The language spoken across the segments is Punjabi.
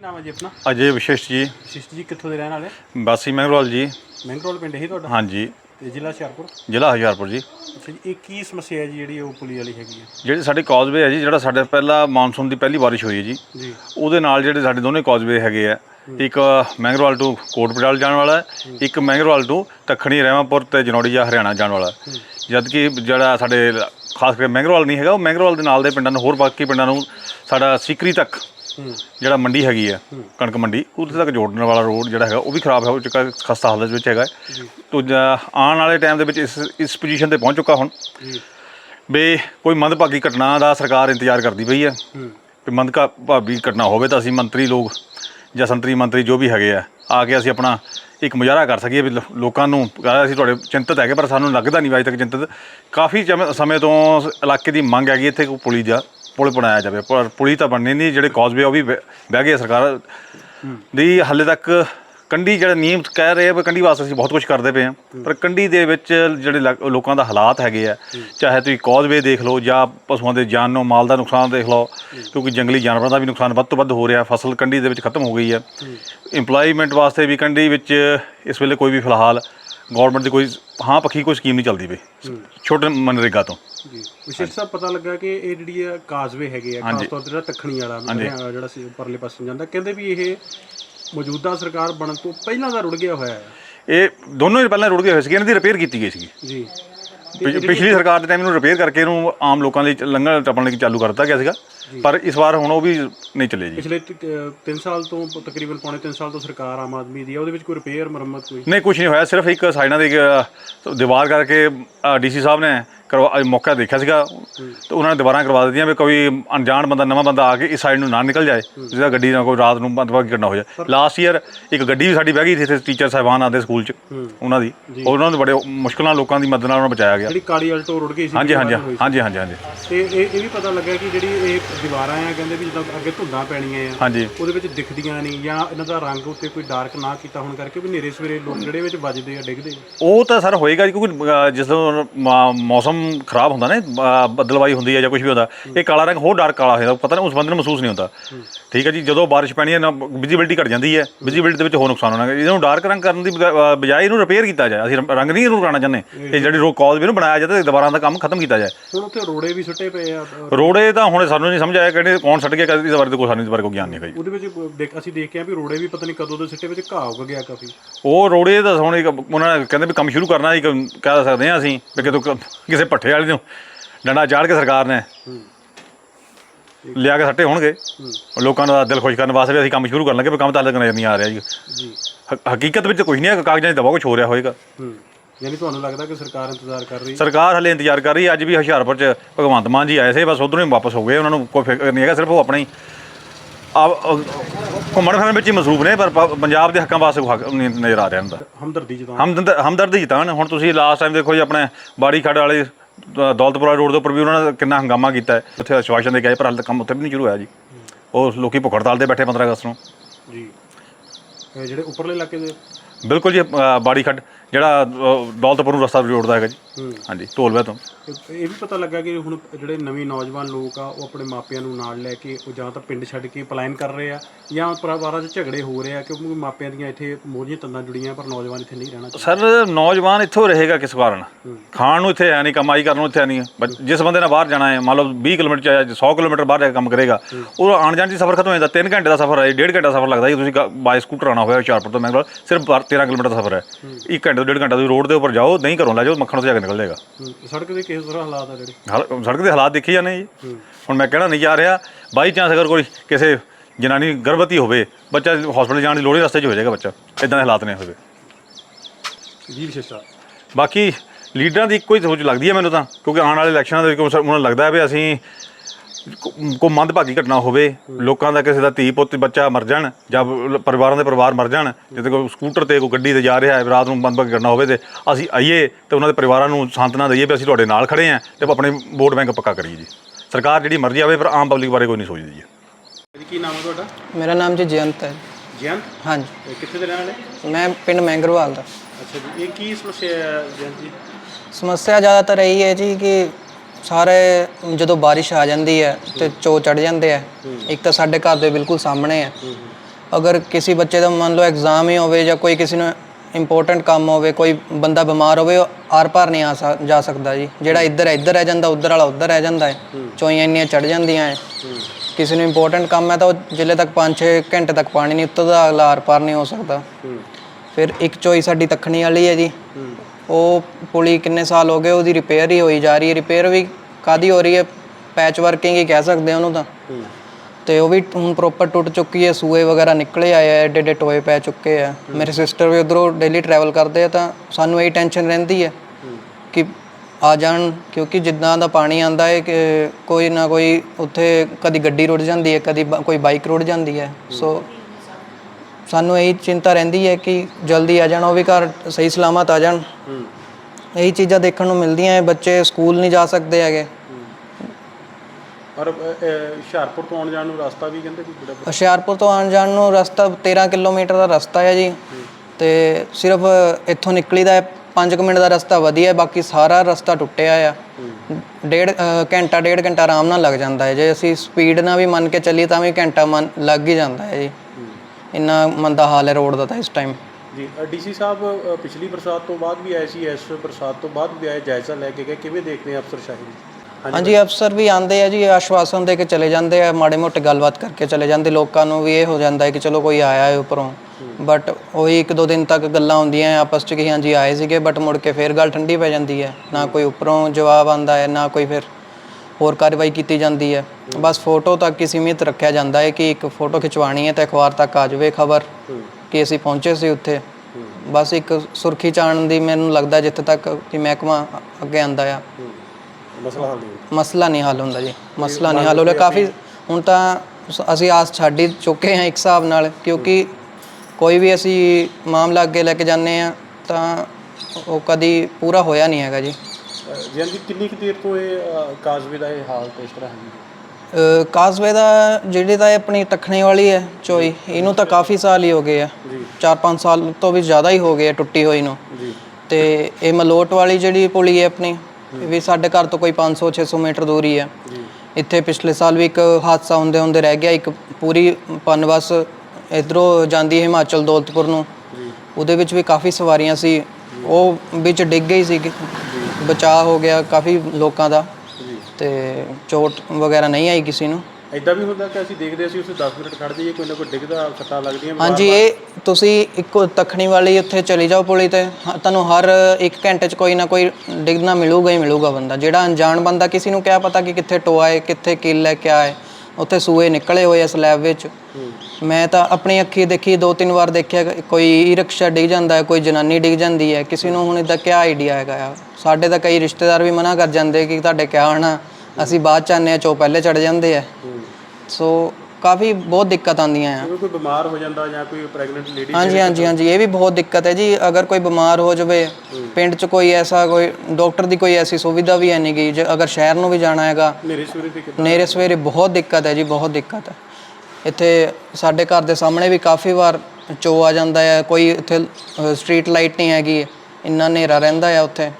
ਨਾਮ ਹੈ ਜੀ ਆਪਣਾ? ਅਜੇ ਵਿਸ਼ੇਸ਼ ਜੀ। ਸ਼ਿਸ਼ਟ ਜੀ ਕਿੱਥੋਂ ਦੇ ਰਹਿਣ ਵਾਲੇ? ਬਾਸੀ ਮਹਿਰਵਾਲ ਜੀ। ਮਹਿੰਗਰੋਲ ਪਿੰਡ ਹੀ ਤੁਹਾਡਾ? ਹਾਂਜੀ। ਤੇ ਜ਼ਿਲ੍ਹਾ ਹੁਸ਼ਿਆਰਪੁਰ? ਜ਼ਿਲ੍ਹਾ ਹੁਸ਼ਿਆਰਪੁਰ ਜੀ। ਅੱਛਾ ਜੀ ਇਹ ਕੀ ਸਮੱਸਿਆ ਹੈ ਜੀ ਜਿਹੜੀ ਉਹ ਪੁਲੀ ਵਾਲੀ ਹੈਗੀ ਹੈ? ਜਿਹੜੀ ਸਾਡੀ ਕਾਜ਼ਵੇ ਹੈ ਜੀ ਜਿਹੜਾ ਸਾਡੇ ਪਹਿਲਾ ਮਾਨਸੂਨ ਦੀ ਪਹਿਲੀ ਬਾਰਿਸ਼ ਹੋਈ ਹੈ ਜੀ ਜੀ। ਉਹਦੇ ਨਾਲ ਜਿਹੜੇ ਸਾਡੇ ਦੋਨੇ ਕਾਜ਼ਵੇ ਹੈਗੇ ਆ ਇੱਕ ਮਹਿੰਗਰਵਾਲ ਟੂ ਕੋਟ ਪਟਿਆਲ ਜਾਣ ਵਾਲਾ ਹੈ ਇੱਕ ਮਹਿੰਗਰਵਾਲ ਟੂ ਤਖਣੀ ਰਹਿਮਾਪੁਰ ਤੇ ਜਨੌੜੀਆ ਹਰਿਆਣਾ ਜਾਣ ਵਾਲਾ ਹੈ। ਜਦ ਕਿ ਜਿਹੜਾ ਸਾਡੇ ਖਾਸ ਕਰਕੇ ਮਹਿੰਗਰਵਾਲ ਨਹੀਂ ਹੈਗਾ ਉਹ ਮਹਿੰਗਰਵਾਲ ਦੇ ਨਾਲ ਦੇ ਪਿੰਡਾਂ ਨੂੰ ਹੋਰ ਬਾਕੀ ਪਿੰਡਾਂ ਨੂੰ ਸਾਡਾ ਸਿਕਰੀ ਤੱਕ ਜਿਹੜਾ ਮੰਡੀ ਹੈਗੀ ਆ ਕਣਕ ਮੰਡੀ ਉਹਦੇ ਤੱਕ ਜੋੜਨ ਵਾਲਾ ਰੋਡ ਜਿਹੜਾ ਹੈਗਾ ਉਹ ਵੀ ਖਰਾਬ ਹੈ ਉਹ ਚੁੱਕਾ ਖਸਤਾ ਹਾਲਤ ਵਿੱਚ ਹੈਗਾ। ਤੋ ਆਉਣ ਵਾਲੇ ਟਾਈਮ ਦੇ ਵਿੱਚ ਇਸ ਇਸ ਪੋਜੀਸ਼ਨ ਤੇ ਪਹੁੰਚ ਚੁੱਕਾ ਹੁਣ। ਵੀ ਕੋਈ ਮੰਦਭਾਗੀ ਘਟਨਾ ਦਾ ਸਰਕਾਰ ਇੰਤਜ਼ਾਰ ਕਰਦੀ ਪਈ ਹੈ। ਵੀ ਮੰਦਭਾਗੀ ਘਟਨਾ ਹੋਵੇ ਤਾਂ ਅਸੀਂ ਮੰਤਰੀ ਲੋਕ ਜਾਂ ਸੰਤਰੀ ਮੰਤਰੀ ਜੋ ਵੀ ਹੈਗੇ ਆ ਆ ਕੇ ਅਸੀਂ ਆਪਣਾ ਇੱਕ ਮੁਜ਼ਾਹਰਾ ਕਰ ਸਕੀਏ ਵੀ ਲੋਕਾਂ ਨੂੰ ਅਸੀਂ ਤੁਹਾਡੇ ਚਿੰਤਤ ਹੈਗੇ ਪਰ ਸਾਨੂੰ ਲੱਗਦਾ ਨਹੀਂ ਵੀ ਅਜੇ ਤੱਕ ਚਿੰਤਤ। ਕਾਫੀ ਸਮੇਂ ਤੋਂ ਇਲਾਕੇ ਦੀ ਮੰਗ ਹੈਗੀ ਇੱਥੇ ਕੋਈ ਪੁਲੀ ਦਾ ਪੁਲ ਬਣਾਇਆ ਜਾਵੇ। ਪਰ ਪੁਲੀ ਤਾਂ ਬਣਨੀ ਨਹੀਂ, ਜਿਹੜੇ ਕਾਜ਼ਵੇ ਉਹ ਵੀ ਬਹਿ ਬਹਿ ਗਏ ਸਰਕਾਰ। ਦੀ ਹਾਲੇ ਤੱਕ ਕੰਢੀ ਜਿਹੜਾ ਨਿਯਮ ਕਹਿ ਰਹੇ ਆ ਵੀ ਕੰਢੀ ਵਾਸਤੇ ਅਸੀਂ ਬਹੁਤ ਕੁਝ ਕਰਦੇ ਪਏ ਆ। ਪਰ ਕੰਢੀ ਦੇ ਵਿੱਚ ਜਿਹੜੇ ਲਾ- ਲੋਕਾਂ ਦਾ ਹਾਲਾਤ ਹੈਗੇ ਆ, ਚਾਹੇ ਤੁਸੀਂ ਕਾਜ਼ਵੇ ਦੇਖ ਲਓ ਜਾਂ ਪਸ਼ੂਆਂ ਦੇ ਜਾਨ ਨੂੰ, ਮਾਲ ਦਾ ਨੁਕਸਾਨ ਦੇਖ ਲਓ, ਕਿਉਂਕਿ ਜੰਗਲੀ ਜਾਨਵਰਾਂ ਦਾ ਵੀ ਨੁਕਸਾਨ ਵੱਧ ਤੋਂ ਵੱਧ ਹੋ ਰਿਹਾ, ਫਸਲ ਕੰਢੀ ਦੇ ਵਿੱਚ ਖਤਮ ਹੋ ਗਈ ਹੈ EMPLOYMENT ਵਾਸਤੇ ਵੀ ਕੰਢੀ ਵਿੱਚ ਇਸ ਵੇਲੇ ਕੋਈ ਵੀ ਫਿਲਹਾਲ ਗਵਰਨਮੈਂਟ ਦੀ ਕੋਈ ਹਾਂ ਪੱਖੀ ਕੋਈ ਸਕੀਮ ਨਹੀਂ ਚੱਲਦੀ ਪਈ। ਛੋਟੇ ਮਨਰੇਗਾ ਤੋਂ। ਜੀ। ਵਿਸ਼ੇਸ਼ ਸਾਹਿਬ ਪਤਾ ਲੱਗਾ ਕਿ ਇਹ ਜਿਹੜੀ ਆ ਕਾਜ਼ਵੇ ਹੈਗੇ ਆ ਖਾਸ ਤੌਰ ਤੇ ਜਿਹੜਾ ਤਖਣੀ ਵਾਲਾ ਜਿਹੜਾ ਸੀ ਪਰਲੇ ਪਾਸੇ ਜਾਂਦਾ ਕਹਿੰਦੇ ਵੀ ਇਹ ਮੌਜੂਦਾ ਸਰਕਾਰ ਬਣਨ ਤੋਂ ਪਹਿਲਾਂ ਦਾ ਰੁੜ ਗਿਆ ਹੋਇਆ ਹੈ ਇਹ ਦੋਨੋਂ ਹੀ ਪਹਿਲਾਂ ਰੁੜ ਗਏ ਹੋਏ ਸੀਗੇ ਇਹਨਾਂ ਦੀ ਰਿਪੇਅਰ ਕੀਤੀ ਗਈ ਸੀਗੀ। ਜੀ। ਪਿਛ- ਪਿਛਲੀ ਸਰਕਾਰ ਦੇ ਟਾਈਮ ਇਹਨੂੰ ਰਿਪੇਅਰ ਕਰਕੇ ਇਹਨੂੰ ਆਮ ਲੋਕਾਂ ਲਈ ਲੰਘਣ ਟੱਪਣ ਲਈ ਚਾਲੂ ਕਰ ਦਿੱਤਾ ਗਿਆ ਸੀਗਾ। ਪਰ ਇਸ ਵਾਰ ਹੁਣ ਉਹ ਵੀ ਨਹੀਂ ਚੱਲੇ ਜੀ। ਪਿਛਲੇ 3 ਸਾਲ ਤੋਂ ਤਕਰੀਬਨ ਪੌਣੇ 3 ਸਾਲ ਤੋਂ ਸਰਕਾਰ ਆਮ ਆਦਮੀ ਦੀ ਹੈ ਉਹਦੇ ਵਿੱਚ ਕੋਈ ਰਿਪੇਅਰ ਮੁਰੰਮਤ ਕੋਈ? ਨਹੀਂ ਕੁਝ ਨਹੀਂ ਹੋਇਆ ਸਿਰਫ ਇੱਕ ਸਾਈਡਾਂ ਦੀ ਦੀਵਾਰ ਕਰਕੇ ਡੀਸੀ ਸਾਹਿਬ ਨੇ ਕਰਵਾ ਅ, ਮੌਕਾ ਦੇਖਿਆ ਸੀਗਾ। ਤੇ ਉਹਨਾਂ ਨੇ ਦੁਬਾਰਾ ਕਰਵਾ ਦਿੱਤੀਆਂ ਵੀ ਕੋਈ ਅਣਜਾਣ ਬੰਦਾ ਨਵਾਂ ਬੰਦਾ ਆ ਕੇ ਇਸ ਸਾਈਡ ਨੂੰ ਨਾ ਨਿਕਲ ਜਾਏ ਜਿਹਦਾ ਗੱਡੀ ਨਾਲ ਕੋਈ ਰਾਤ ਨੂੰ ਬੰਦਬਾਗੀ ਕਰਨਾ ਹੋ ਜਾਏ। ਲਾਸਟ ਈਅਰ ਇੱਕ ਗੱਡੀ ਵੀ ਸਾਡੀ ਬਹਿ ਗਈ ਸੀ ਇੱਥੇ ਟੀਚਰ ਸਾਹਿਬਾਨ ਆਉਂਦੇ ਸਕੂਲ 'ਚ ਉਹਨਾਂ ਦੀ। ਉਹਨਾਂ ਨੂੰ ਬੜੇ ਮੁਸ਼ਕਲਾਂ ਲੋਕਾਂ ਦੀ ਮਦਦ ਨਾਲ ਉਹਨਾਂ ਬਚਾਇਆ ਗਿਆ। ਜਿਹੜੀ ਕਾਲੀ ਅਲਟੋ ਰੁੜ ਗਈ ਸੀ ਹਾਂਜੀ ਹਾਂਜੀ। ਹਾਂਜੀ ਹਾਂਜੀ ਹਾਂਜੀ। ਤੇ ਇਹ ਇਹ ਵੀ ਪਤਾ ਲੱਗਾ ਕਿ ਜਿਹੜੀ ਇਹ ਦੀਵਾਰਾਂ ਆ ਕਹਿੰਦੇ ਵੀ ਜਦੋਂ ਅੱਗੇ ਧੁੰਦਾਂ ਪੈਣੀਆਂ ਆ ਉਹਦੇ ਵਿੱਚ ਦਿਖਦੀਆਂ ਨਹੀਂ ਜਾਂ ਇਹਨਾਂ ਦਾ ਰੰਗ ਉੱਤੇ ਕੋਈ ਡਾਰਕ ਨਾ ਕੀਤਾ ਹੋਣ ਕਰਕੇ ਵੀ ਨੇਰੇ ਸਵੇਰੇ ਲੋਕ ਜਿਹੜੇ ਵਿੱਚ ਵੱਜਦੇ ਆ ਡਿੱਗਦੇ। ਉਹ ਤਾਂ ਸਰ ਹੋਏਗਾ ਕਿਉਂਕਿ ਅ, ਜਦੋਂ ਮਾ- ਮੌਸਮ ਖਰਾਬ ਹੁੰਦਾ ਨਾ ਬੱਦਲਵਾਈ ਹੁੰਦੀ ਹੈ ਜਾਂ ਕੁਝ ਵੀ ਹੁੰਦਾ ਇਹ ਕਾਲਾ ਰੰਗ ਹੋਰ ਡਾਰਕ ਕਾਲਾ ਹੋ ਜਾਂਦਾ ਪਤਾ ਨਹੀਂ ਉਸ ਬੰਦੇ ਨੂੰ ਮਹਿਸੂਸ ਨਹੀਂ ਹੁੰਦਾ। ਠੀਕ ਹੈ ਜੀ ਜਦੋਂ ਬਾਰਿਸ਼ ਪੈਣੀ ਹੈ ਨਾ ਵਿਜ਼ਿਬਿਲਟੀ ਘਟ ਜਾਂਦੀ ਹੈ ਵਿਜ਼ਿਬਿਲਟੀ ਦੇ ਵਿੱਚ ਹੋਰ ਨੁਕਸਾਨ ਹੋਣਾ ਇਹਨੂੰ ਡਾਰਕ ਰੰਗ ਕਰਨ ਦੀ ਬਜਾ- ਬਜਾਏ ਇਹਨੂੰ ਰਿਪੇਅਰ ਕੀਤਾ ਜਾਏ। ਅਸੀਂ ਰੰਗ ਨਹੀਂ ਇਹਨੂੰ ਕਰਾਉਣਾ ਚਾਹੁੰਦੇ। ਇਹ ਜਿਹੜੀ ਰੋ ਕਾਜ਼ ਵੀ ਇਹਨੂੰ ਬਣਾਇਆ ਜਾਏ ਤੇ ਦੁਬਾਰਾ ਦਾ ਕੰਮ ਖਤਮ ਕੀਤਾ ਜਾਏ। ਹੁਣ ਉੱਥੇ ਰੋੜੇ ਵੀ ਸੁੱਟੇ ਪਏ ਆ ਰੋੜੇ ਤਾਂ ਹੁਣ ਸਾਨੂੰ ਨਹੀਂ ਸਮਝ ਆਇਆ ਕਿਹੜੇ ਕੌਣ ਛੱਡ ਗਿਆ ਕਦੇ ਇਸ ਬਾਰੇ ਤਾਂ ਕੋਈ ਸਾਨੂੰ ਇਸ ਬਾਰੇ ਕੋਈ ਗਿਆਨ ਨਹੀਂ ਜੀ। ਉਹਦੇ ਵਿੱਚ ਦੇਖ ਅਸੀਂ ਦੇਖਿਆ ਵੀ ਰੋੜੇ ਵੀ ਪਤਾ ਨਹੀਂ ਕਦੋਂ ਦੇ ਸਿੱਟੇ ਵਿੱਚ ਘਾਹ ਉੱਗ ਗਿਆ ਕਾਫੀ। ਉਹ ਰੋੜੇ ਦਾ ਹੁਣ ਇੱਕ ਉਹਨਾਂ ਨੇ ਕਹਿੰਦੇ ਵੀ ਕੰਮ ਸ਼ੁਰੂ ਕਰਨਾ ਇੱਕ ਕਹਿ ਸਕਦੇ ਹਾਂ ਅਸੀਂ ਵੀ ਕਿਤੋਂ ਕ- ਕਿਸੇ ਪੱਠੇ ਵਾਲੇ ਨੂੰ। ਡੰਡਾ ਚਾੜ ਕੇ ਸਰਕਾਰ ਨੇ। ਲਿਆ ਕੇ ਸੱਟੇ ਹੋਣਗੇ। ਲੋਕਾਂ ਦਾ ਦਿਲ ਖੁਸ਼ ਕਰਨ ਵਾਸਤੇ ਵੀ ਅਸੀਂ ਕੰਮ ਸ਼ੁਰੂ ਕਰਨ ਲੱਗੇ ਪਰ ਕੰਮ ਤਾਂ ਨਜ਼ਰ ਨਹੀਂ ਆ ਰਿਹਾ ਜੀ। ਹਕੀਕਤ ਵਿੱਚ ਕੁਝ ਨਹੀਂ ਹੈ ਕਾਗਜ਼ਾਂ 'ਚ ਦਬਾ ਕੁਝ ਹੋ ਰਿਹਾ ਹੋਏਗਾ। ਯਾਨੀ ਤੁਹਾਨੂੰ ਲੱਗਦਾ ਕਿ ਸਰਕਾਰ ਇੰਤਜ਼ਾਰ ਕਰ ਰਹੀ ਸਰਕਾਰ ਹਲੇ ਇੰਤਜ਼ਾਰ ਕਰ ਰਹੀ ਹੈ ਅੱਜ ਵੀ ਹੁਸ਼ਿਆਰਪੁਰ 'ਚ ਭਗਵੰਤ ਮਾਨ ਜੀ ਆਏ ਸੀ ਬਸ ਉਧਰੋਂ ਹੀ ਵਾਪਸ ਹੋ ਗਏ ਉਹਨਾਂ ਨੂੰ ਕੋਈ ਫਿਕਰ ਨਹੀਂ ਹੈਗਾ ਸਿਰਫ ਉਹ ਆਪਣਾ ਆ ਘੁੰਮਣ ਫਿਰਨ ਵਿੱਚ ਹੀ ਮਸਰੂਫ ਨੇ ਪਰ ਪੰਜਾਬ ਦੇ ਹੱਕਾਂ ਵਾਸਤੇ ਹੱਕ ਨਹੀਂ ਨਜ਼ਰ ਆ ਰਿਹਾ ਹੁੰਦਾ। ਹਮਦਰਦੀ ਜਤਾਉਣ। ਹਮਦਰਦ ਜਿਤਾਨ ਹੁਣ ਤੁਸੀਂ ਲਾਸਟ ਟਾਈਮ ਦੇਖੋ ਜੀ ਆਪਣੇ ਬਾੜੀ ਖੜ ਵਾਲੇ ਦੌਲਤਪੁਰਾ ਰੋਡ ਦੇ ਉੱਪਰ ਵੀ ਉਹਨਾਂ ਨੇ ਕਿੰਨਾ ਹੰਗਾਮਾ ਕੀਤਾ ਹੈ। ਉੱਥੇ ਆਸ਼ਵਾਸਨ ਦੇ ਗਏ ਪਰ ਹਾਲੇ ਤੱਕ ਕੰਮ ਉੱਥੇ ਵੀ ਨਹੀਂ ਸ਼ੁਰੂ ਹੋਇਆ ਜੀ। ਉਹ ਲੋਕੀ ਭੁੱਖ ਹੜਤਾਲ ਤੇ ਬੈਠੇ 15 ਅਗਸਤ ਨੂੰ। ਜੀ। ਇਹ ਜਿਹੜੇ ਉੱਪਰਲੇ ਇਲਾਕੇ ਦੇ? ਬਿਲਕੁਲ ਜੀ ਅ, ਬਾੜੀ ਖੱਡ। ਜਿਹੜਾ ਦੌਲਤਪੁਰ ਨੂੰ ਰਸਤਾ ਜੋੜਦਾ ਹੈਗਾ ਜੀ। ਹਾਂਜੀ ਢੋਲਵੇ ਤੋਂ। ਇਹ ਇਹ ਵੀ ਪਤਾ ਲੱਗਾ ਕਿ ਹੁਣ ਜਿਹੜੇ ਨਵੇਂ ਨੌਜਵਾਨ ਲੋਕ ਆ ਉਹ ਆਪਣੇ ਮਾਪਿਆਂ ਨੂੰ ਨਾਲ ਲੈ ਕੇ ਉਹ ਜਾਂ ਤਾਂ ਪਿੰਡ ਛੱਡ ਕੇ ਪਲਾਇਨ ਕਰ ਰਹੇ ਆ ਜਾਂ ਪਰਿਵਾਰਾਂ 'ਚ ਝਗੜੇ ਹੋ ਰਹੇ ਆ ਕਿਉਂਕਿ ਮਾਪਿਆਂ ਦੀਆਂ ਇੱਥੇ ਮੋਹਰੀਆਂ ਤੰਦਾਂ ਜੁੜੀਆਂ ਪਰ ਨੌਜਵਾਨ ਇੱਥੇ ਨਹੀਂ ਰਹਿਣਾ ਚਾਹੁੰਦੇ। ਸਰ ਨੌਜਵਾਨ ਇੱਥੋਂ ਰਹੇਗਾ ਕਿਸ ਕਾਰਨ? ਖਾਣ ਨੂੰ ਇੱਥੇ ਹੈ ਨਹੀਂ ਕਮਾਈ ਕਰਨ ਨੂੰ ਇੱਥੇ ਹੈ ਨਹੀਂ। ਬਟ ਜਿਸ ਬੰਦੇ ਨੇ ਬਾਹਰ ਜਾਣਾ ਹੈ ਮੰਨ ਲਓ 20 ਕਿਲੋਮੀਟਰ ਜਾਂ 100 ਕਿਲੋਮੀਟਰ ਬਾਹਰ ਜਾ ਕੇ ਕੰਮ ਕਰੇਗਾ ਉਹ ਆਣ ਜਾਣ ਦੀ ਸਫ਼ਰ ਖਤਮ ਹੋ ਜਾਂਦਾ 3 ਘੰਟੇ ਦਾ ਸਫ਼ਰ ਹੈ 1.5 ਘੰਟੇ ਦਾ ਸਫ਼ਰ ਲੱਗਦਾ ਜੀ ਤੁਸੀਂ ਬਾਈ ਸਕੂਟਰ ਆਣਾ ਹੋਇਆ ਹੁਸ਼ਿਆਰਪੁਰ ਤੋਂ ਮੈਂਗਲੋਰ ਸਿਰਫ 13 ਕਿਲੋਮੀਟਰ ਦਾ ਸਫ਼ਰ ਹੈ। 1 ਘੰਟੇ ਤੋਂ 1.5 ਘੰਟਾ ਤੁਸੀਂ ਰੋਡ ਦੇ ਉੱਪਰ ਜਾਓ ਨਹੀਂ ਘਰੋਂ ਲੈ ਜਾਓ ਮੱਖਣ ਤੋਂ ਜਾ ਕੇ ਨਿਕਲ ਜਾਏਗਾ। ਹੂੰ, ਸੜਕ ਦੇ ਕਿਸ ਤਰ੍ਹਾਂ ਹਾਲਾਤ ਆ ਜਿਹੜੇ? ਹਾਲ- ਸੜਕ ਦੇ ਹਾਲਾਤ ਦੇਖੀ ਜਾਂਦੇ ਜੀ। ਹੁਣ ਮੈਂ ਕਹਿਣਾ ਨਹੀਂ ਜਾ ਰਿਹਾ ਬਾਈ ਚਾਂਸ ਅਗਰ ਕੋਈ ਕਿਸੇ ਜਨਾਨੀ ਗਰਭਵਤੀ ਹੋਵੇ ਬੱਚਾ ਹਸਪੀਟਲ ਜਾਣ ਦੀ ਲੋੜ ਹੀ ਰਸਤੇ 'ਚ ਹੋ ਜਾਏਗਾ ਬੱਚਾ ਇਦਾਂ ਦੇ ਹਾਲਾਤ ਨੇ ਹੋਵੇ ਜੀ ਵਿਸ਼ੇਸ਼ਤਾ। ਬਾਕੀ ਲੀਡਰਾਂ ਦੀ ਇੱਕੋ ਹੀ ਸੋਚ ਲੱਗਦੀ ਹੈ ਮੈਨੂੰ ਤਾਂ ਕਿਉਂਕਿ ਆਉਣ ਵਾਲੇ ਇਲੈਕਸ਼ਨਾਂ ਦੇ ਵਿੱਚ ਉਹਨਾਂ ਨੂੰ ਲੱਗਦਾ ਹੈ ਵੀ ਅਸੀਂ ਕੋ- ਕੋ ਮੰਦਭਾਗੀ ਘਟਨਾ ਹੋਵੇ ਲੋਕਾਂ ਦਾ ਕਿਸੇ ਦਾ ਧੀ ਪੁੱਤ ਬੱਚਾ ਮਰ ਜਾਣ ਜਾਂ ਪਰਿਵਾਰਾਂ ਦੇ ਪਰਿਵਾਰ ਮਰ ਜਾਣ ਜਿੱਥੇ ਕੋਈ ਸਕੂਟਰ ਤੇ ਕੋਈ ਗੱਡੀ ਤੇ ਜਾ ਰਿਹਾ ਹੈ ਰਾਤ ਨੂੰ ਮੰਦਭਾਗੀ ਘਟਨਾ ਹੋਵੇ ਤੇ ਅਸੀਂ ਆਈਏ ਤੇ ਉਹਨਾਂ ਦੇ ਪਰਿਵਾਰਾਂ ਨੂੰ ਸਾਂਤਨਾ ਦਈਏ ਵੀ ਅਸੀਂ ਤੁਹਾਡੇ ਨਾਲ ਖੜੇ ਹਾਂ ਤੇ ਆਪਣੇ ਵੋਟ ਬੈਂਕ ਪੱਕਾ ਕਰੀਏ ਜੀ। ਸਰਕਾਰ ਜਿਹੜੀ ਮਰਜ਼ੀ ਆਵੇ ਪਰ ਆਮ ਪਬਲਿਕ ਬਾਰੇ ਕੋਈ ਨਹੀਂ ਸੋਚਦੀ ਜੀ। ਜੀ ਕੀ ਨਾਮ ਹੈ ਤੁਹਾਡਾ? ਮੇਰਾ ਨਾਮ ਜੀ ਜਯੰਤ ਹੈ। ਜਯੰਤ? ਹਾਂਜੀ। ਕਿੱਥੇ ਦੇ ਰਹਿਣ ਵਾਲੇ? ਮੈਂ ਪਿੰਡ ਮੈਂਗਰਵਾਲ ਦਾ। ਅੱਛਾ ਜੀ ਇਹ ਕੀ ਸਮੱਸਿਆ ਹੈ ਜਯੰਤ ਜੀ? ਸਮੱਸਿਆ ਜ਼ਿਆਦਾਤਰ ਇਹੀ ਹੈ ਜੀ ਕਿ ਸਾਰੇ ਜਦੋਂ ਬਾਰਿਸ਼ ਆ ਜਾਂਦੀ ਹੈ ਤੇ ਚੋ ਚੜ ਜਾਂਦੇ ਆ ਇੱਕ ਤਾਂ ਸਾਡੇ ਘਰ ਦੇ ਬਿਲਕੁਲ ਸਾਹਮਣੇ ਹੈ ਅਗਰ ਕਿਸੇ ਬੱਚੇ ਦਾ ਮੰਨ ਲਓ ਐਗਜ਼ਾਮ ਹੀ ਹੋਵੇ ਜਾਂ ਕੋਈ ਕਿਸੇ ਨੂੰ ਇੰਪੋਰਟੈਂਟ ਕੰਮ ਹੋਵੇ ਕੋਈ ਬੰਦਾ ਬਿਮਾਰ ਹੋਵੇ ਉਹ ਆਰ ਪਾਰ ਨਹੀਂ ਆ ਜਾ ਸਕਦਾ ਜੀ। ਜਿਹੜਾ ਇੱਧਰ ਹੈ ਇੱਧਰ ਰਹਿ ਜਾਂਦਾ ਉੱਧਰ ਵਾਲਾ ਉੱਧਰ ਰਹਿ ਜਾਂਦਾ ਹੈ। ਚੋਈਆਂ ਇੰਨੀਆਂ ਚੜ ਜਾਂਦੀਆਂ ਹੈ। ਕਿਸੇ ਨੂੰ ਇੰਪੋਰਟੈਂਟ ਕੰਮ ਹੈ ਤਾਂ ਉਹ ਜਿੱਲੇ ਤੱਕ 5-6 ਘੰਟੇ ਤੱਕ ਪਾਣੀ ਨਹੀਂ ਉੱਤਰਦਾ ਅਗਲਾ ਆਰ ਪਾਰ ਨਹੀਂ ਹੋ ਸਕਦਾ। ਫਿਰ ਇੱਕ ਚੋਈ ਸਾਡੀ ਤਖਣੀ ਵਾਲੀ ਹੈ ਜੀ। ਉਹ ਪੁਲੀ ਕਿੰਨੇ ਸਾਲ ਹੋ ਗਏ ਉਹਦੀ ਰਿਪੇਅਰ ਹੀ ਹੋਈ ਜਾ ਰਹੀ ਹੈ। ਰਿਪੇਅਰ ਵੀ ਕਾਦੀ ਹੋ ਰਹੀ ਹੈ? ਪੈਚ ਵਰਕਿੰਗ ਹੀ ਕਹਿ ਸਕਦੇ ਹਾਂ ਉਹਨੂੰ ਤਾਂ। ਤੇ ਉਹ ਵੀ ਹੁਣ ਪ੍ਰੋਪਰ ਟੁੱਟ ਚੁੱਕੀ ਹੈ ਸੂਏ ਵਗੈਰਾ ਨਿਕਲੇ ਆਏ ਆ ਏਡੇ ਏਡੇ ਟੋਏ ਪੈ ਚੁੱਕੇ ਆ। ਮੇਰੇ ਸਿਸਟਰ ਵੀ ਉਧਰੋਂ ਡੇਲੀ ਟਰੈਵਲ ਕਰਦੇ ਆ ਤਾਂ ਸਾਨੂੰ ਇਹ ਟੈਨਸ਼ਨ ਰਹਿੰਦੀ ਹੈ ਕਿ ਆ ਜਾਣ ਕਿਉਂਕਿ ਜਿੱਦਾਂ ਦਾ ਪਾਣੀ ਆਂਦਾ ਹੈ ਕਿ ਕੋਈ ਨਾ ਕੋਈ ਉੱਥੇ ਕਦੀ ਗੱਡੀ ਰੁੜ ਜਾਂਦੀ ਹੈ ਕਦੀ ਕੋਈ ਬਾਈਕ ਰੁੜ ਜਾਂਦੀ ਹੈ। ਸੋ ਸਾਨੂੰ ਇਹੀ ਚਿੰਤਾ ਰਹਿੰਦੀ ਹੈ ਕਿ ਜਲਦੀ ਆ ਜਾਣ ਉਹ ਵੀ ਘਰ ਸਹੀ ਸਲਾਮਤ ਆ ਜਾਣ। ਇਹੀ ਚੀਜ਼ਾਂ ਦੇਖਣ ਨੂੰ ਮਿਲਦੀਆਂ ਹੈ ਬੱਚੇ ਸਕੂਲ ਨਹੀਂ ਜਾ ਸਕਦੇ ਹੈਗੇ। ਔਰ ਅ, ਅ, ਹੁਸ਼ਿਆਰਪੁਰ ਤੋਂ ਆਉਣ ਜਾਣ ਨੂੰ ਰਸਤਾ ਵੀ ਕਹਿੰਦੇ ਕੋਈ ਬੜਾ ਹੁਸ਼ਿਆਰਪੁਰ ਤੋਂ ਆਉਣ ਜਾਣ ਨੂੰ ਰਸਤਾ 13 ਕਿਲੋਮੀਟਰ ਦਾ ਰਸਤਾ ਹੈ ਜੀ। ਤੇ ਸਿਰਫ ਇੱਥੋਂ ਨਿਕਲੀਦਾ ਹੈ 5 ਮਿੰਟ ਦਾ ਰਸਤਾ ਵਧੀਆ ਹੈ ਬਾਕੀ ਸਾਰਾ ਰਸਤਾ ਟੁੱਟਿਆ ਆ। ਡੇਢ ਅ, ਘੰਟਾ ਡੇਢ ਘੰਟਾ ਆਰਾਮ ਨਾਲ ਲੱਗ ਜਾਂਦਾ ਹੈ। ਜੇ ਅਸੀਂ ਸਪੀਡ ਨਾਲ ਵੀ ਮੰਨ ਕੇ ਚੱਲੀਏ ਤਾਂ ਵੀ ਘੰਟਾ ਮੰਨ ਲੱਗ ਹੀ ਜਾਂਦਾ ਹੈ ਜੀ। ਇੰਨਾ ਮੰਦਾ ਹਾਲ ਹੈ ਰੋਡ ਦਾ ਤਾਂ ਇਸ ਟਾਈਮ ਜੀ ਡੀਸੀ ਸਾਹਿਬ ਅ, ਪਿਛਲੀ ਬਰਸਾਤ ਤੋਂ ਬਾਅਦ ਵੀ ਆਏ ਸੀ ਇਸ ਬਰਸਾਤ ਤੋਂ ਬਾਅਦ ਵੀ ਆਏ ਜਾਇਜ਼ਾ ਲੈ ਕੇ ਗਏ। ਕਿਵੇਂ ਦੇਖਦੇ ਆ ਅਫਸਰ ਸ਼ਾਹੀ ਹਾਂਜੀ ਅਫਸਰ ਵੀ ਆਂਦੇ ਆ ਜੀ ਆਸ਼ਵਾਸਨ ਦੇ ਕੇ ਚਲੇ ਜਾਂਦੇ ਆ ਮਾੜੇ ਮੋਟੇ ਗੱਲਬਾਤ ਕਰਕੇ ਚਲੇ ਜਾਂਦੇ। ਲੋਕਾਂ ਨੂੰ ਵੀ ਇਹ ਹੋ ਜਾਂਦਾ ਹੈ ਕਿ ਚਲੋ ਕੋਈ ਆਇਆ ਹੈ ਉੱਪਰੋਂ। ਬਟ ਉਹੀ ਇੱਕ ਦੋ ਦਿਨ ਤੱਕ ਗੱਲਾਂ ਹੁੰਦੀਆਂ ਆਪਸ ਚ ਕਿ ਹਾਂਜੀ ਆਏ ਸੀਗੇ ਬਟ ਮੁੜ ਕੇ ਫੇਰ ਗੱਲ ਠੰਡੀ ਪੈ ਜਾਂਦੀ ਹੈ। ਨਾ ਕੋਈ ਉੱਪਰੋਂ ਜਵਾਬ ਆਂਦਾ ਹੈ ਨਾ ਕੋਈ ਫਿਰ ਹੋਰ ਕਾਰਵਾਈ ਕੀਤੀ ਜਾਂਦੀ ਹੈ। ਬਸ ਫੋਟੋ ਤੱਕ ਹੀ ਸੀਮਿਤ ਰੱਖਿਆ ਜਾਂਦਾ ਹੈ ਕਿ ਇੱਕ ਫੋਟੋ ਖਿਚਵਾਣੀ ਹੈ ਤੇ ਅਖਬਾਰ ਤੱਕ ਆ ਜਾਵੇ ਖਬਰ ਕਿ ਅਸੀਂ ਪਹੁੰਚੇ ਸੀ ਉੱਥੇ। ਬਸ ਇੱਕ ਸੁਰਖੀ ਚਾਣ ਦੀ ਮੈਨੂੰ ਲੱਗਦਾ ਜਿੱਥੇ ਤੱਕ ਕਿ ਮਹਿਕਮਾ ਅੱਗੇ ਆਂਦਾ ਆ। ਮਸਲਾ ਹੱਲ ਨਹੀਂ ਮਸਲਾ ਨਹੀਂ ਹੱਲ ਹੁੰਦਾ ਜੀ। ਮਸਲਾ ਨਹੀਂ ਹੱਲ ਹੋ ਰਿਹਾ ਕਾਫੀ ਹੁਣ ਤਾਂ ਅਸੀਂ ਆਸ ਛੱਡ ਹੀ ਚੁੱਕੇ ਹਾਂ ਇੱਕ ਹਿਸਾਬ ਨਾਲ ਕਿਉਂਕਿ ਕੋਈ ਵੀ ਅਸੀਂ ਮਾਮਲਾ ਅੱਗੇ ਲੈ ਕੇ ਜਾਂਦੇ ਆ ਤਾਂ ਉਹ ਕਦੀ ਪੂਰਾ ਹੋਇਆ ਨਹੀਂ ਹੈਗਾ ਜੀ। ਜੀ ਹਾਂਜੀ ਕਿੰਨੀ ਕੁ ਦੇਰ ਤੋਂ ਇਹ ਅ, ਕਾਜ਼ਵੇ ਦਾ ਇਹ ਹਾਲਤ ਇਸ ਤਰ੍ਹਾਂ ਹੈ? ਜੀ ਕਾਸਵੇ ਦਾ ਜਿਹੜੀ ਤਾਂ ਇਹ ਆਪਣੀ ਟੱਖਣੇ ਵਾਲੀ ਹੈ ਚੋਈ ਇਹਨੂੰ ਤਾਂ ਕਾਫੀ ਸਾਲ ਹੀ ਹੋ ਗਏ ਆ। ਜੀ। 4-5 ਸਾਲ ਤੋਂ ਵੀ ਜ਼ਿਆਦਾ ਹੀ ਹੋ ਗਏ ਆ ਟੁੱਟੀ ਹੋਈ ਨੂੰ। ਜੀ। ਤੇ ਇਹ ਮਲੋਟ ਵਾਲੀ ਜਿਹੜੀ ਪੁਲੀ ਹੈ ਆਪਣੀ ਇਹ ਵੀ ਸਾਡੇ ਘਰ ਤੋਂ ਕੋਈ 500-600 ਮੀਟਰ ਦੂਰ ਹੀ। ਹੈ ਜੀ। ਇੱਥੇ ਪਿਛਲੇ ਸਾਲ ਵੀ ਇੱਕ ਹਾਦਸਾ ਹੁੰਦੇ ਹੁੰਦੇ ਰਹਿ ਗਿਆ ਇੱਕ ਪੂਰੀ ਪਨਬਸ ਇਧਰੋਂ ਜਾਂਦੀ ਹੈ ਹਿਮਾਚਲ ਦੌਲਤਪੁਰ ਨੂੰ। ਜੀ। ਉਹਦੇ ਵਿੱਚ ਵੀ ਕਾਫੀ ਸਵਾਰੀਆਂ ਸੀ। ਉਹ ਵਿੱਚ ਡਿੱਗ ਗਈ ਸੀ ਬਚਾਅ ਹੋ ਗਿਆ ਕਾਫੀ ਲੋਕਾਂ ਦਾ ਜੀ। ਤੇ ਚੋਟ ਵਗੈਰਾ ਨਹੀਂ ਆਈ ਕਿਸੇ ਨੂੰ। ਐਦਾਂ ਵੀ ਹੁੰਦਾ ਕਿ ਅਸੀਂ ਦੇਖਦੇ ਅਸੀਂ ਉੱਥੇ 10 ਮਿੰਟ ਖੜ ਜਾਈਏ ਕੋਈ ਨਾ ਕੋਈ ਡਿੱਗਦਾ ਸੱਟਾਂ ਲੱਗਦੀਆਂ ਹਾਂਜੀ ਇਹ ਤੁਸੀਂ ਇੱਕੋ ਤਖਣੀ ਵਾਲੀ ਉੱਥੇ ਚਲੀ ਜਾਓ ਪੁਲੀ ਤੇ ਹ- ਤੁਹਾਨੂੰ ਹਰ 1 ਘੰਟੇ 'ਚ ਕੋਈ ਨਾ ਕੋਈ ਡਿੱਗਣਾ ਮਿਲੂਗਾ ਹੀ ਮਿਲੂਗਾ ਬੰਦਾ। ਜਿਹੜਾ ਅਣਜਾਣ ਬੰਦਾ ਕਿਸੇ ਨੂੰ ਕਿਆ ਪਤਾ ਕਿ ਕਿੱਥੇ ਟੋਆ ਹੈ ਕਿੱਥੇ ਕਿੱਲ ਹੈ ਕਿਆ ਹੈ ਉੱਥੇ ਸੂਏ ਨਿਕਲੇ ਹੋਏ ਆ ਸਲੈਬ ਵਿੱਚ। ਮੈਂ ਤਾਂ ਆਪਣੀ ਅੱਖੀ ਦੇਖੀ ਦੋ ਤਿੰਨ ਵਾਰ ਦੇਖਿਆ ਕਿ ਕੋਈ ਈ ਰਿਕਸ਼ਾ ਡਿੱਗ ਜਾਂਦਾ ਹੈ ਕੋਈ ਜਨਾਨੀ ਡਿੱਗ ਜਾਂਦੀ ਹੈ। ਕਿਸੇ ਨੂੰ ਹੁਣ ਇਹਦਾ ਕਿਆ ਆਈਡੀਆ ਹੈਗਾ ਆ? ਸਾਡੇ ਤਾਂ ਕਈ ਰਿਸ਼ਤੇਦਾਰ ਵੀ ਮਨਾ ਕਰ ਜਾਂਦੇ ਕਿ ਤੁਹਾਡੇ ਕਿਆ ਹੋਣਾ? ਅਸੀਂ ਬਾਅਦ ਚ ਆਨੇ ਆ ਚੋ ਪਹਿਲੇ ਚੜ ਜਾਂਦੇ ਆ। ਸੋ ਕਾਫੀ ਬਹੁਤ ਦਿੱਕਤ ਆਉਂਦੀਆਂ ਆ। ਜਿਵੇਂ ਕੋਈ ਬਿਮਾਰ ਹੋ ਜਾਂਦਾ ਜਾਂ ਕੋਈ ਪ੍ਰੈਗਨੈਂਟ ਲੇਡੀ ਹਾਂਜੀ ਹਾਂਜੀ ਹਾਂਜੀ ਇਹ ਵੀ ਬਹੁਤ ਦਿੱਕਤ ਹੈ ਜੀ। ਅਗਰ ਕੋਈ ਬਿਮਾਰ ਹੋ ਜਾਵੇ ਪਿੰਡ 'ਚ ਕੋਈ ਐਸਾ ਕੋਈ ਡਾਕਟਰ ਦੀ ਕੋਈ ਐਸੀ ਸੁਵਿਧਾ ਵੀ ਹੈ ਨਹੀਂ ਗੀ। ਜੇ ਅਗਰ ਸ਼ਹਿਰ ਨੂੰ ਵੀ ਜਾਣਾ ਹੈਗਾ ਮੇਰੇ ਸਵੇਰੇ ਤੇ ਕਿੱਦਾਂ? ਨੇਰੇ ਸਵੇਰੇ ਬਹੁਤ ਦਿੱਕਤ ਹੈ ਜੀ ਬਹੁਤ ਦਿੱਕਤ ਹੈ। ਇੱਥੇ ਸਾਡੇ ਘਰ ਦੇ ਸਾਹਮਣੇ ਵੀ ਕਾਫੀ ਵਾਰ ਚੋ ਆ ਜਾਂਦਾ ਹੈ, ਕੋਈ ਇੱਥੇ ਸਟਰੀਟ ਲਾਈਟ ਨਹੀਂ ਹੈਗੀ, ਇੰਨਾ ਹਨੇਰਾ ਰਹਿੰਦਾ ਹੈ ਉੱਥੇ।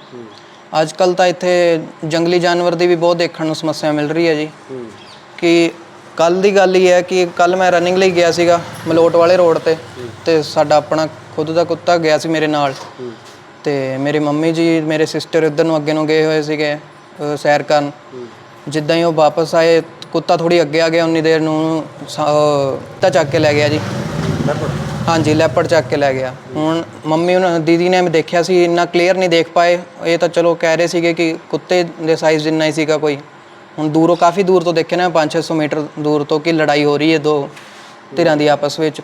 ਅੱਜ ਕੱਲ ਤਾਂ ਇੱਥੇ ਜੰਗਲੀ ਜਾਨਵਰ ਦੀ ਵੀ ਬਹੁਤ ਦੇਖਣ ਨੂੰ ਸਮੱਸਿਆ ਮਿਲ ਰਹੀ ਹੈ ਜੀ। ਕਿ ਕੱਲ ਦੀ ਗੱਲ ਹੀ ਹੈ ਕਿ ਕੱਲ ਮੈਂ ਰਨਿੰਗ ਲਈ ਗਿਆ ਸੀਗਾ, ਮਲੋਟ ਵਾਲੇ ਰੋਡ ਤੇ ਤੇ ਸਾਡਾ ਆਪਣਾ ਖੁਦ ਦਾ ਕੁੱਤਾ ਗਿਆ ਸੀ ਮੇਰੇ ਨਾਲ। ਤੇ ਮੇਰੇ ਮੰਮੀ ਜੀ, ਮੇਰੇ ਸਿਸਟਰ ਇੱਧਰ ਨੂੰ ਅੱਗੇ ਨੂੰ ਗਏ ਹੋਏ ਸੀਗੇ ਸੈਰ ਕਰਨ। ਜਿੱਦਾਂ ਹੀ ਉਹ ਵਾਪਸ ਆਏ ਕੁੱਤਾ ਥੋੜੀ ਅੱਗੇ ਆ ਗਿਆ ਉਨੀ ਦੇਰ ਨੂੰ ਸ- ਅ, ਕੁੱਤਾ ਚੱਕ ਕੇ ਲੈ ਗਿਆ ਜੀ। ਹਾਂਜੀ ਲੈਪੜ ਚੱਕ ਕੇ ਲੈ ਗਿਆ। ਹੁਣ ਮੰਮੀ ਉਹਨਾਂ ਦੀਦੀ ਨੇ ਮੈਂ ਦੇਖਿਆ ਸੀ ਇੰਨਾ ਕਲੀਅਰ ਨਹੀਂ ਦੇਖ ਪਾਏ। ਇਹ ਤਾਂ ਚਲੋ ਕਹਿ ਰਹੇ ਸੀਗੇ ਕਿ ਕੁੱਤੇ ਦੇ ਸਾਈਜ਼ ਜਿੰਨਾ ਹੀ ਸੀਗਾ ਕੋਈ। ਹੁਣ ਦੂਰੋਂ ਕਾਫੀ ਦੂਰ ਤੋਂ ਦੇਖਿਆ ਨਾ 5-600 ਮੀਟਰ ਦੂਰ ਤੋਂ ਕਿ ਲੜਾਈ ਹੋ ਰਹੀ ਹੈ ਦੋ ਧਿਰਾਂ ਦੀ ਆਪਸ ਵਿੱਚ।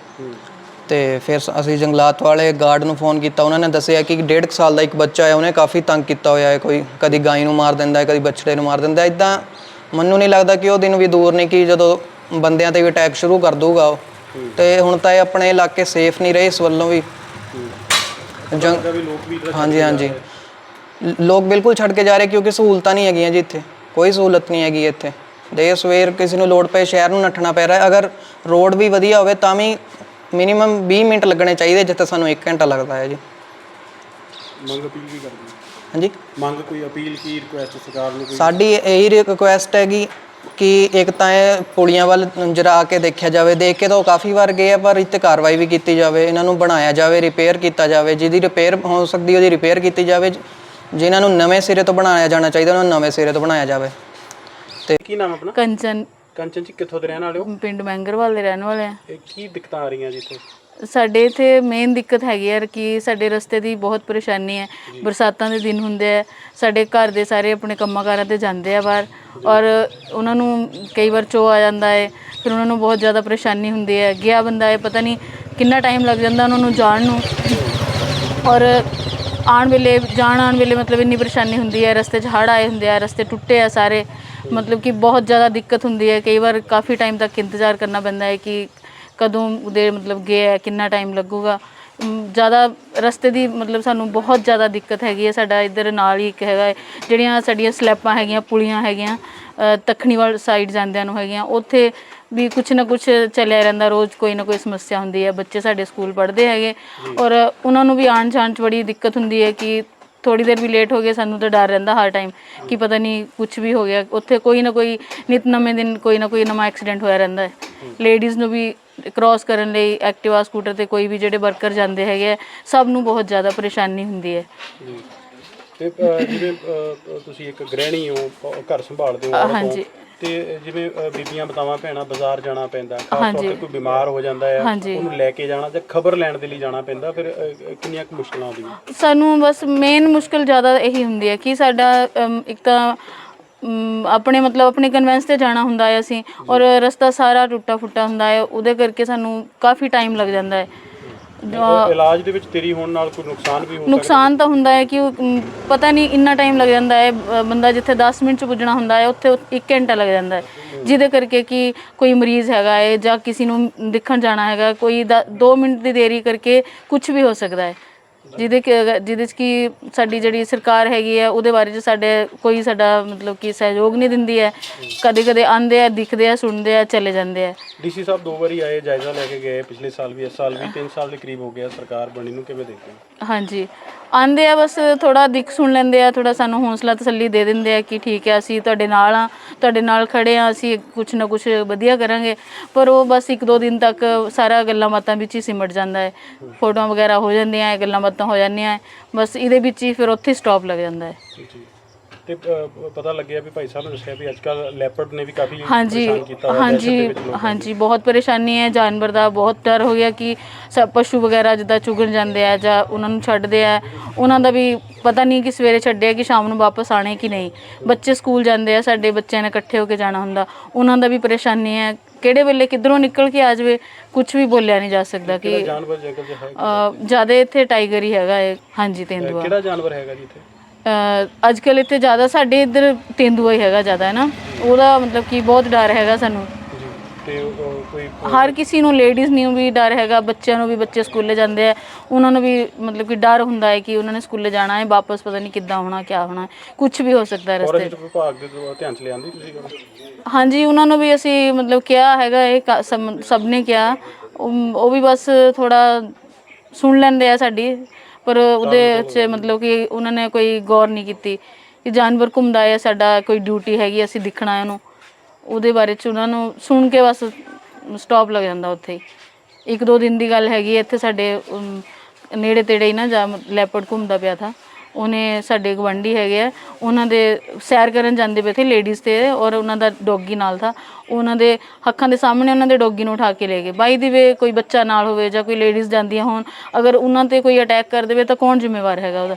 ਤੇ ਫਿਰ ਸ- ਅਸੀਂ ਜੰਗਲਾਤ ਵਾਲੇ ਗਾਰਡ ਨੂੰ ਫੋਨ ਕੀਤਾ। ਉਹਨਾਂ ਨੇ ਦੱਸਿਆ ਕਿ ਡੇਢ ਕੁ ਸਾਲ ਦਾ ਇੱਕ ਬੱਚਾ ਹੈ ਉਹਨੇ ਕਾਫੀ ਤੰਗ ਕੀਤਾ ਹੋਇਆ ਹੈ ਕੋਈ। ਕਦੀ ਗਾਈ ਨੂੰ ਮਾਰ ਦਿੰਦਾ ਹੈ ਕਦੀ ਬੱਛੜੇ ਨੂੰ ਮਾਰ ਦਿੰਦਾ ਹੈ। ਇਦਾਂ ਮੈਨੂੰ ਨਹੀਂ ਲੱਗਦਾ ਕਿ ਉਹ ਦਿਨ ਵੀ ਦੂਰ ਨਹੀਂ ਕਿ ਜਦੋਂ ਬੰਦਿਆਂ ਤੇ ਵੀ ਅਟੈਕ ਸ਼ੁਰੂ ਕਰ ਦੂਗਾ ਉਹ। ਤੇ ਹੁਣ ਤਾਂ ਇਹ ਆਪਣੇ ਇਲਾਕੇ ਸੇਫ ਨਹੀਂ ਰਹੇ ਇਸ ਵੱਲੋਂ ਵੀ। ਜੰਗ ਵੀ ਲੋਕ ਵੀ ਹਾਂਜੀ ਹਾਂਜੀ। ਲੋਕ ਬਿਲਕੁਲ ਛੱਡ ਕੇ ਜਾ ਰਹੇ ਕਿਉਂਕਿ ਸਹੂਲਤਾਂ ਨਹੀਂ ਹੈਗੀਆਂ ਜੀ ਇੱਥੇ। ਕੋਈ ਸਹੂਲਤ ਨਹੀਂ ਹੈਗੀ ਇੱਥੇ। ਦੇ ਸਵੇਰ ਕਿਸੇ ਨੂੰ ਲੋੜ ਪਏ ਸ਼ਹਿਰ ਨੂੰ ਨੱਠਣਾ ਪੈ ਰਿਹਾ। ਅਗਰ ਰੋਡ ਵੀ ਵਧੀਆ ਹੋਵੇ ਤਾਂ ਵੀ ਮਿਨੀਮਮ 20 ਮਿੰਟ ਲੱਗਣੇ ਚਾਹੀਦੇ ਜਿੱਥੇ ਸਾਨੂੰ 1 ਘੰਟਾ ਲੱਗਦਾ ਹੈ ਜੀ। ਮੰਗ ਅਪੀਲ ਕੀ ਕਰਦੇ ਹਾਂਜੀ? ਮੰਗ ਕੋਈ ਅਪੀਲ ਕੀ ਰਿਕੁਐਸਟ ਸਰਕਾਰ ਨੂੰ ਕੋਈ? ਸਾਡੀ ਇਹੀ ਰਿਕੁਐਸਟ ਹੈਗੀ ਕਿ ਇੱਕ ਤਾਂ ਇਹ ਪੁਲੀਆਂ ਵੱਲ ਜਰਾ ਕੇ ਦੇਖਿਆ ਜਾਵੇ ਦੇਖ ਕੇ ਤਾਂ ਉਹ ਕਾਫੀ ਵਾਰ ਗਏ ਆ ਪਰ ਇੱਥੇ ਕਾਰਵਾਈ ਵੀ ਕੀਤੀ ਜਾਵੇ ਇਹਨਾਂ ਨੂੰ ਬਣਾਇਆ ਜਾਵੇ ਰਿਪੇਅਰ ਕੀਤਾ ਜਾਵੇ ਜਿਹਦੀ ਰਿਪੇਅਰ ਹੋ ਸਕਦੀ ਉਹਦੀ ਰਿਪੇਅਰ ਕੀਤੀ ਜਾਵੇ ਜਿਨ੍ਹਾਂ ਨੂੰ ਨਵੇਂ ਸਿਰੇ ਤੋਂ ਬਣਾਇਆ ਜਾਣਾ ਚਾਹੀਦਾ ਉਹਨਾਂ ਨੂੰ ਨਵੇਂ ਸਿਰੇ ਤੋਂ ਬਣਾਇਆ ਜਾਵੇ। ਕੀ ਨਾਮ ਆਪਣਾ? ਕੰਚਨ। ਕੰਚਨ ਜੀ ਕਿੱਥੋਂ ਦੇ ਰਹਿਣ ਵਾਲੇ ਹੋ? ਪਿੰਡ ਮੈਂਗਰਵਾਲ ਦੇ ਰਹਿਣ ਵਾਲੇ ਆ। ਇਹ ਕੀ ਦਿੱਕਤਾਂ ਆ ਰਹੀਆਂ ਜੀ ਇੱਥੇ? ਸਾਡੇ ਇੱਥੇ ਮੇਨ ਦਿੱਕਤ ਹੈਗੀ ਹੈ ਕਿ ਸਾਡੇ ਰਸਤੇ ਦੀ ਬਹੁਤ ਪਰੇਸ਼ਾਨੀ ਹੈ। ਬਰਸਾਤਾਂ ਦੇ ਦਿਨ ਹੁੰਦੇ ਆ ਸਾਡੇ ਘਰ ਦੇ ਸਾਰੇ ਆਪਣੇ ਕੰਮਾਂ ਕਾਰਾਂ ਤੇ ਜਾਂਦੇ ਆ ਬਾਹਰ ਔਰ ਉਹਨਾਂ ਨੂੰ ਕਈ ਵਾਰ ਚੋ ਆ ਜਾਂਦਾ ਹੈ। ਫਿਰ ਉਹਨਾਂ ਨੂੰ ਬਹੁਤ ਜ਼ਿਆਦਾ ਪਰੇਸ਼ਾਨੀ ਹੁੰਦੀ ਹੈ। ਗਿਆ ਬੰਦਾ ਹੈ ਪਤਾ ਨਹੀਂ ਕਿੰਨਾ ਟਾਈਮ ਲੱਗ ਜਾਂਦਾ ਉਹਨਾਂ ਨੂੰ ਜਾਣ ਨੂੰ। ਔਰ ਆਉਣ ਵੇਲੇ ਜਾਣ ਆਉਣ ਵੇਲੇ ਮਤਲਬ ਇੰਨੀ ਪਰੇਸ਼ਾਨੀ ਹੁੰਦੀ ਹੈ। ਰਸਤੇ 'ਚ ਹੜ੍ਹ ਆਏ ਹੁੰਦੇ ਆ ਰਸਤੇ ਟੁੱਟੇ ਆ ਸਾਰੇ। ਮਤਲਬ ਕਿ ਬਹੁਤ ਜ਼ਿਆਦਾ ਦਿੱਕਤ ਹੁੰਦੀ ਹੈ। ਕਈ ਵਾਰ ਕਾਫੀ ਟਾਈਮ ਤੱਕ ਇੰਤਜ਼ਾਰ ਕਰਨਾ ਪੈਂਦਾ ਹੈ ਕਿ ਕਦੋਂ ਉਹਦੇ ਮਤਲਬ ਹੈ ਕਿੰਨਾ ਟਾਈਮ ਲੱਗੂਗਾ। ਜ਼ਿਆਦਾ ਰਸਤੇ ਦੀ ਮਤਲਬ ਸਾਨੂੰ ਬਹੁਤ ਜ਼ਿਆਦਾ ਦਿੱਕਤ ਹੈਗੀ ਹੈ ਸਾਡਾ ਇੱਧਰ ਨਾਲ ਹੀ ਇੱਕ ਹੈਗਾ ਹੈ, ਜਿਹੜੀਆਂ ਸਾਡੀਆਂ ਸਲੈਪਾਂ ਹੈਗੀਆਂ ਪੁਲੀਆਂ ਹੈਗੀਆਂ ਅ, ਦੱਖਣੀ ਵੱਲ ਸਾਈਡ ਜਾਂਦਿਆਂ ਨੂੰ ਹੈਗੀਆਂ। ਉੱਥੇ ਵੀ ਕੁਛ ਨਾ ਕੁਛ ਚੱਲਿਆ ਰਹਿੰਦਾ ਰੋਜ਼ ਕੋਈ ਨਾ ਕੋਈ ਸਮੱਸਿਆ ਹੁੰਦੀ ਹੈ ਬੱਚੇ ਸਾਡੇ ਸਕੂਲ ਪੜ੍ਹਦੇ ਹੈਗੇ। ਔਰ ਉਹਨਾਂ ਨੂੰ ਵੀ ਆਉਣ ਜਾਣ 'ਚ ਬੜੀ ਦਿੱਕਤ ਹੁੰਦੀ ਹੈ ਕਿ ਥੋੜੀ ਦੇਰ ਵੀ ਲੇਟ ਹੋ ਗਏ ਸਾਨੂੰ ਤਾਂ ਡਰ ਰਹਿੰਦਾ ਹਰ ਟਾਈਮ ਕਿ ਪਤਾ ਨਹੀਂ ਕੁਝ ਵੀ ਹੋ ਗਿਆ। ਉੱਥੇ ਕੋਈ ਨਾ ਕੋਈ ਨਿਤ ਨਵੇਂ ਦਿਨ ਕੋਈ ਨਾ ਕੋਈ ਨਵਾਂ ਐਕਸੀਡੈਂਟ ਹੋਇਆ ਰਹਿੰਦਾ ਹੈ। ਲੇਡੀਜ਼ ਨੂੰ ਵੀ ਕ੍ਰਾਸ ਕਰਨ ਲਈ ਐਕਟਿਵਾ ਸਕੂਟਰ ਤੇ ਕੋਈ ਵੀ ਜਿਹੜੇ ਵਰਕਰ ਜਾਂਦੇ ਹੈਗੇ ਆ, ਸਭ ਨੂੰ ਬਹੁਤ ਜ਼ਿਆਦਾ ਪਰੇਸ਼ਾਨੀ ਹੁੰਦੀ ਹੈ। ਜੀ ਤੇ ਜਿਵੇਂ ਤੁਸੀਂ ਇੱਕ ਗ੍ਰਹਿਣੀ ਹੋ ਪ- ਘਰ ਸੰਭਾਲਦੇ ਹੋ ਔਰਤ ਹੋ, ਹਾਂਜੀ। ਤੇ ਜਿਵੇਂ ਅ, ਬੀਬੀਆਂ ਬਤਾਵਾਂ ਭੈਣਾਂ ਬਾਜ਼ਾਰ ਜਾਣਾ ਪੈਂਦਾ ਖਾਸ ਤੌਰ ਹਾਂਜੀ। ਤੇ ਕੋਈ ਬਿਮਾਰ ਹੋ ਜਾਂਦਾ ਹੈ ਹਾਂਜੀ। ਉਹਨੂੰ ਲੈ ਕੇ ਜਾਣਾ ਜਾਂ ਖਬਰ ਲੈਣ ਦੇ ਲਈ ਜਾਣਾ ਪੈਂਦਾ ਫਿਰ ਅ, ਅ, ਕਿੰਨੀਆਂ ਕੁ ਮੁਸ਼ਕਲਾਂ ਆਉਂਦੀਆਂ ਸਾਨੂੰ ਬਸ ਮੇਨ ਮੁਸ਼ਕਲ ਜ਼ਿਆਦਾ ਇਹੀ ਹੁੰਦੀ ਹੈ ਕਿ ਸਾਡਾ ਅਮ, ਇੱਕ ਤਾਂ ਅਮ, ਆਪਣੇ ਮਤਲਬ ਆਪਣੇ ਕਨਵੈਂਸ ਤੇ ਜਾਣਾ ਹੁੰਦਾ ਹੈ ਅਸੀਂ ਔਰ ਰਸਤਾ ਸਾਰਾ ਟੁੱਟਾ ਫੁੱਟਾ ਹੁੰਦਾ ਹੈ ਉਹਦੇ ਕਰਕੇ ਸਾਨੂੰ ਕਾਫੀ ਟਾਈਮ ਲੱਗ ਜਾਂਦਾ ਹੈ ਇਲਾਜ ਦੇ ਵਿੱਚ ਤੇਰੀ ਹੋਣ ਨਾਲ ਕੋਈ ਨੁਕਸਾਨ ਵੀ ਹੋ ਸਕਦਾ। ਨੁਕਸਾਨ ਤਾਂ ਹੁੰਦਾ ਹੈ ਕਿ ਉਹ, ਅਮ, ਪਤਾ ਨਹੀਂ ਇੰਨਾ ਟਾਈਮ ਲੱਗ ਜਾਂਦਾ ਹੈ ਅ, ਬੰਦਾ ਜਿੱਥੇ 10 ਮਿੰਟ ਚ ਪੁੱਜਣਾ ਹੁੰਦਾ ਹੈ ਉੱਥੇ 1 ਘੰਟਾ ਲੱਗ ਜਾਂਦਾ ਹੈ। ਜਿਹਦੇ ਕਰਕੇ ਕਿ ਕੋਈ ਮਰੀਜ਼ ਹੈਗਾ ਹੈ ਜਾਂ ਕਿਸੇ ਨੂੰ ਦੇਖਣ ਜਾਣਾ ਹੈਗਾ ਕੋਈ 2 ਮਿੰਟ ਦੀ ਦੇਰੀ ਕਰਕੇ ਕੁਝ ਵੀ ਹੋ ਸਕਦਾ ਹੈ। ਜਿਹਦੇ ਕਿ ਜਿਹਦੇ ਚ ਕਿ ਸਾਡੀ ਜਿਹੜੀ ਸਰਕਾਰ ਹੈਗੀ ਹੈ ਉਹਦੇ ਬਾਰੇ ਚ ਸਾਡੇ ਕੋਈ ਸਾਡਾ ਮਤਲਬ ਕਿ ਸਹਿਯੋਗ ਨਹੀਂ ਦਿੰਦੀ ਹੈ। ਕਦੇ ਕਦੇ ਆਂਦੇ ਆ ਦਿਖਦੇ ਆ ਸੁਣਦੇ ਆ ਚਲੇ ਜਾਂਦੇ ਆ। ਡੀਸੀ ਸਾਹਿਬ ਦੋ ਵਾਰੀ ਆਏ ਜਾਇਜ਼ਾ ਲੈ ਕੇ ਗਏ ਪਿਛਲੇ ਸਾਲ ਵੀ ਇਸ ਸਾਲ ਵੀ 3 ਸਾਲ ਦੇ ਕਰੀਬ ਹੋ ਗਿਆ ਸਰਕਾਰ ਬਣੀ ਨੂੰ ਕਿਵੇਂ ਦੇਖਦੇ ਹੋ? ਹਾਂਜੀ। ਆਂਦੇ ਆ ਬਸ ਥੋੜਾ ਦਿਖ ਸੁਣ ਲੈਂਦੇ ਆ ਥੋੜਾ ਸਾਨੂੰ ਹੌਸਲਾ ਤਸੱਲੀ ਦੇ ਦਿੰਦੇ ਆ ਕਿ ਠੀਕ ਹੈ ਅਸੀਂ ਤੁਹਾਡੇ ਨਾਲ ਆ ਤੁਹਾਡੇ ਨਾਲ ਖੜੇ ਆ ਅਸੀਂ ਕੁਝ ਨਾ ਕੁਝ ਵਧੀਆ ਕਰਾਂਗੇ। ਪਰ ਉਹ ਬਸ ਇੱਕ ਦੋ ਦਿਨ ਤੱਕ ਸਾਰਾ ਗੱਲਾਂ ਬਾਤਾਂ ਵਿੱਚ ਹੀ ਸਿਮਟ ਜਾਂਦਾ ਹੈ। ਫੋਟੋਆਂ ਵਗੈਰਾ ਹੋ ਜਾਂਦੀਆਂ ਹੈ ਗੱਲਾਂ ਬਾਤਾਂ ਹੋ ਜਾਂਦੀਆਂ ਹੈ। ਬਸ ਇਹਦੇ ਵਿੱਚ ਹੀ ਫਿਰ ਉੱਥੇ ਸਟਾਪ ਲੱਗ ਜਾਂਦਾ ਹੈ। ਜੀ। ਤੇ ਅ, ਪਤਾ ਲੱਗਿਆ ਵੀ ਭਾਈ ਸਾਹਿਬ ਨੇ ਦੱਸਿਆ ਵੀ ਅੱਜ ਕੱਲ ਲੈਪਰਡ ਨੇ ਵੀ ਕਾਫੀ ਹਾਂਜੀ ਪਰੇਸ਼ਾਨ ਕੀਤਾ ਹੋਇਆ ਦਹਿਸ਼ਤ ਦੇ ਹਾਂਜੀ ਵਿੱਚ ਲੋਕਾਂ ਹਾਂਜੀ ਬਹੁਤ ਪਰੇਸ਼ਾਨੀ ਹੈ। ਜਾਨਵਰ ਦਾ ਬਹੁਤ ਡਰ ਹੋ ਗਿਆ ਕਿ ਸਭ ਪਸ਼ੂ ਵਗੈਰਾ ਜਿੱਦਾਂ ਚੁਗਣ ਜਾਂਦੇ ਆ ਜਾਂ ਉਹਨਾਂ ਨੂੰ ਛੱਡਦੇ ਆ। ਉਹਨਾਂ ਦਾ ਵੀ ਪਤਾ ਨਹੀਂ ਕਿ ਸਵੇਰੇ ਛੱਡਿਆ ਕਿ ਸ਼ਾਮ ਨੂੰ ਵਾਪਸ ਆਣੇ ਕਿ ਨਹੀਂ। ਬੱਚੇ ਸਕੂਲ ਜਾਂਦੇ ਆ ਸਾਡੇ ਬੱਚਿਆਂ ਨੇ ਇਕੱਠੇ ਹੋ ਕੇ ਜਾਣਾ ਹੁੰਦਾ। ਉਹਨਾਂ ਦਾ ਵੀ ਪਰੇਸ਼ਾਨੀ ਹੈ ਕਿਹੜੇ ਵੇਲੇ ਕਿੱਧਰੋਂ ਨਿਕਲ ਕੇ ਆ ਜਾਵੇ ਕੁਝ ਵੀ ਬੋਲਿਆ ਨਹੀਂ ਜਾ ਸਕਦਾ ਕਿ ਜਾਨਵਰ ਜੰਗਲ 'ਚ ਹੈ ਜ਼ਿਆਦਾ ਇੱਥੇ ਟਾਈਗਰ ਹੀ ਹੈਗਾ ਹੈ ਹਾਂਜੀ ਤੇਂਦੂਆ। ਕਿਹੜਾ ਜਾਨਵਰ ਹੈਗਾ ਜੀ ਇੱਥੇ? ਅੱਜ ਕੱਲ ਇੱਥੇ ਜ਼ਿਆਦਾ ਸਾਡੇ ਇੱਧਰ ਤੇਂਦੂਆ ਹੀ ਹੈਗਾ ਜ਼ਿਆਦਾ ਹੈ ਨਾ? ਉਹਦਾ ਮਤਲਬ ਕਿ ਬਹੁਤ ਡਰ ਹੈਗਾ ਸਾਨੂੰ। ਤੇ ਉਹ ਕੋਈ ਹਰ ਕਿਸੇ ਨੂੰ ਲੇਡੀਜ਼ ਨੂੰ ਵੀ ਡਰ ਹੈਗਾ ਬੱਚਿਆਂ ਨੂੰ ਵੀ ਬੱਚੇ ਸਕੂਲੇ ਜਾਂਦੇ ਆ ਉਹਨਾਂ ਨੂੰ ਵੀ ਮਤਲਬ ਕਿ ਡਰ ਹੁੰਦਾ ਹੈ ਕਿ ਉਹਨਾਂ ਨੇ ਸਕੂਲੇ ਜਾਣਾ ਹੈ ਵਾਪਸ ਪਤਾ ਨਹੀਂ ਕਿੱਦਾਂ ਹੋਣਾ ਕਿਆ ਹੋਣਾ ਕੁਝ ਵੀ ਹੋ ਸਕਦਾ ਹੈ ਰਸਤੇ 'ਚ। ਫੋਰੈਸਟ ਵਿਭਾਗ ਦੇ ਤੋਂ ਧਿਆਨ ਚ ਲਿਆਂਦੀ ਤੁਸੀਂ ਗੱਲ? ਹਾਂਜੀ ਉਹਨਾਂ ਨੂੰ ਵੀ ਅਸੀਂ ਮਤਲਬ ਕਿਹਾ ਹੈਗਾ ਇਹ ਕ- ਸਭ- ਸਭ ਨੇ ਕਿਹਾ। ਉਹ ਉਹ ਵੀ ਬਸ ਥੋੜਾ ਸੁਣ ਲੈਂਦੇ ਆ ਸਾਡੀ ਪਰ ਉਹਦੇ ਚ ਮਤਲਬ ਕਿ ਉਹਨਾਂ ਨੇ ਕੋਈ ਗੌਰ ਨਹੀਂ ਕੀਤੀ ਕਿ ਜਾਨਵਰ ਘੁੰਮਦਾ ਹੈ ਸਾਡਾ ਕੋਈ ਡਿਊਟੀ ਹੈਗੀ ਅਸੀਂ ਦਿਖਣਾ ਹੈ ਉਹਨੂੰ। ਉਹਦੇ ਬਾਰੇ ਚ ਉਹਨਾਂ ਨੂੰ ਸੁਣ ਕੇ ਬਸ ਸਟਾਪ ਲੱਗ ਜਾਂਦਾ ਉੱਥੇ ਹੀ। ਇੱਕ ਦੋ ਦਿਨ ਦੀ ਗੱਲ ਹੈਗੀ ਹੈ, ਇੱਥੇ ਸਾਡੇ ਅਮ, ਨੇੜੇ ਤੇੜੇ ਹੀ ਨਾ ਜਾਂ ਲੈਪਰਡ ਘੁੰਮਦਾ ਪਿਆ ਥਾ। ਉਹਨੇ ਸਾਡੇ ਗਵੰਡੀ ਹੈਗੇ ਆ ਉਹਨਾਂ ਦੇ ਸੈਰ ਕਰਨ ਜਾਂਦੇ ਪਏ ਥੇ ਲੇਡੀਜ਼ ਤੇ ਔਰ ਉਹਨਾਂ ਦਾ ਡੋਗੀ ਨਾਲ ਥਾ। ਉਹਨਾਂ ਦੇ ਅੱਖਾਂ ਦੇ ਸਾਹਮਣੇ ਉਹਨਾਂ ਦੇ ਡੋਗੀ ਨੂੰ ਉਠਾ ਕੇ ਲੈ ਗਏ। ਬਾਈ ਦੀ ਵੇ ਕੋਈ ਬੱਚਾ ਨਾਲ ਹੋਵੇ ਜਾਂ ਕੋਈ ਲੇਡੀਜ਼ ਜਾਂਦੀਆਂ ਹੋਣ ਅਗਰ ਉਹਨਾਂ ਤੇ ਕੋਈ ਅਟੈਕ ਕਰ ਦੇਵੇ ਤਾਂ ਕੌਣ ਜ਼ਿੰਮੇਵਾਰ ਹੈਗਾ ਉਹਦਾ?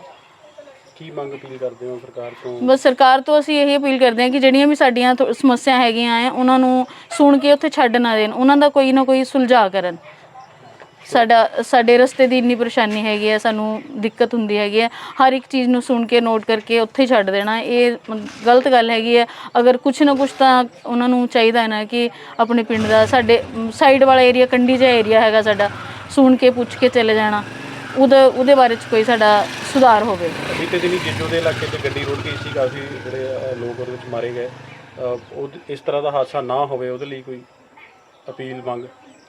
ਕੀ ਮੰਗ ਅਪੀਲ ਕਰਦੇ ਹੋ ਸਰਕਾਰ ਤੋਂ? ਬਸ ਸਰਕਾਰ ਤੋਂ ਅਸੀਂ ਇਹ ਅਪੀਲ ਕਰਦੇ ਹਾਂ ਕਿ ਜਿਹੜੀਆਂ ਵੀ ਸਾਡੀਆਂ ਥੋ- ਸਮੱਸਿਆ ਹੈਗੀਆਂ ਆ, ਉਹਨਾਂ ਨੂੰ ਸੁਣ ਕੇ ਉੱਥੇ ਛੱਡ ਨਾ ਦੇਣ। ਉਹਨਾਂ ਦਾ ਕੋਈ ਨਾ ਕੋਈ ਸੁਲਝਾ ਕਰਨ। ਸਾਡਾ, ਸਾਡੇ ਰਸਤੇ ਦੀ ਇੰਨੀ ਪਰੇਸ਼ਾਨੀ ਹੈਗੀ ਹੈ ਸਾਨੂੰ ਦਿੱਕਤ ਹੁੰਦੀ ਹੈਗੀ ਹੈ ਹਰ ਇੱਕ ਚੀਜ਼ ਨੂੰ ਸੁਣ ਕੇ, ਨੋਟ ਕਰਕੇ ਉੱਥੇ ਹੀ ਛੱਡ ਦੇਣਾ। ਇਹ ਮ- ਗਲਤ ਗੱਲ ਹੈਗੀ ਹੈ ਅਗਰ ਕੁਛ ਨਾ ਕੁਛ ਤਾਂ ਉਹਨਾਂ ਨੂੰ ਚਾਹੀਦਾ ਹੈ ਨਾ ਕਿ ਆਪਣੇ ਪਿੰਡ ਦਾ, ਸਾਡੇ ਸਾਈਡ ਵਾਲਾ ਏਰੀਆ ਕੰਡੀ ਜਿਹਾ ਏਰੀਆ ਹੈਗਾ ਸਾਡਾ, ਸੁਣ ਕੇ, ਪੁੱਛ ਕੇ ਚਲੇ ਜਾਣਾ। ਉਹਦੇ ਉਹਦੇ ਬਾਰੇ ਚ ਕੋਈ ਸਾਡਾ ਸੁਧਾਰ ਹੋਵੇ। ਬੀਤੇ ਦਿਨੀ ਜਿੱਜੋ ਦੇ ਇਲਾਕੇ ਤੇ ਗੱਡੀ ਰੁੜ ਗਈ ਸੀ ਕਾਫੀ ਜਿਹੜੇ ਅ, ਲੋਕ ਉਹਦੇ ਵਿੱਚ ਮਾਰੇ ਗਏ। ਅ, ਉਹ ਇਸ ਤਰ੍ਹਾਂ ਦਾ ਹਾਦਸਾ ਨਾ ਹੋਵੇ ਉਹਦੇ ਲਈ ਕੋਈ ਅਪੀਲ ਮੰਗ?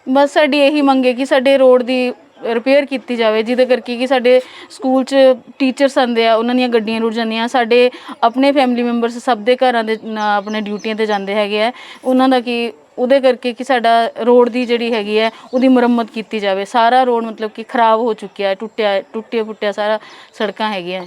ਬਸ ਸਾਡੀ ਇਹੀ ਮੰਗ ਹੈ ਕਿ ਸਾਡੇ ਰੋਡ ਦੀ ਰਿਪੇਅਰ ਕੀਤੀ ਜਾਵੇ ਜਿਹਦੇ ਕਰਕੇ ਕਿ ਸਾਡੇ ਸਕੂਲ 'ਚ ਟੀਚਰਸ ਆਉਂਦੇ ਆ ਉਹਨਾਂ ਦੀਆਂ ਗੱਡੀਆਂ ਰੁੜ ਜਾਂਦੀਆਂ। ਸਾਡੇ ਆਪਣੇ ਫੈਮਿਲੀ ਮੈਂਬਰਸ ਸਭ ਦੇ ਘਰਾਂ ਦੇ ਨਾ ਆਪਣੇ ਡਿਊਟੀਆਂ ਤੇ ਜਾਂਦੇ ਹੈਗੇ ਆ। ਉਹਨਾਂ ਦਾ ਕੀ ਉਹਦੇ ਕਰਕੇ ਕਿ ਸਾਡਾ ਰੋਡ ਦੀ ਜਿਹੜੀ ਹੈਗੀ ਹੈ, ਉਹਦੀ ਮੁਰੰਮਤ ਕੀਤੀ ਜਾਵੇ। ਸਾਰਾ ਰੋਡ ਮਤਲਬ ਕਿ ਖਰਾਬ ਹੋ ਚੁੱਕਿਆ ਹੈ, ਟੁੱਟਿਆ ਟੁੱਟਿਆ ਫੁੱਟਿਆ ਸਾਰਾ ਸੜਕਾਂ ਹੈਗੀਆਂ।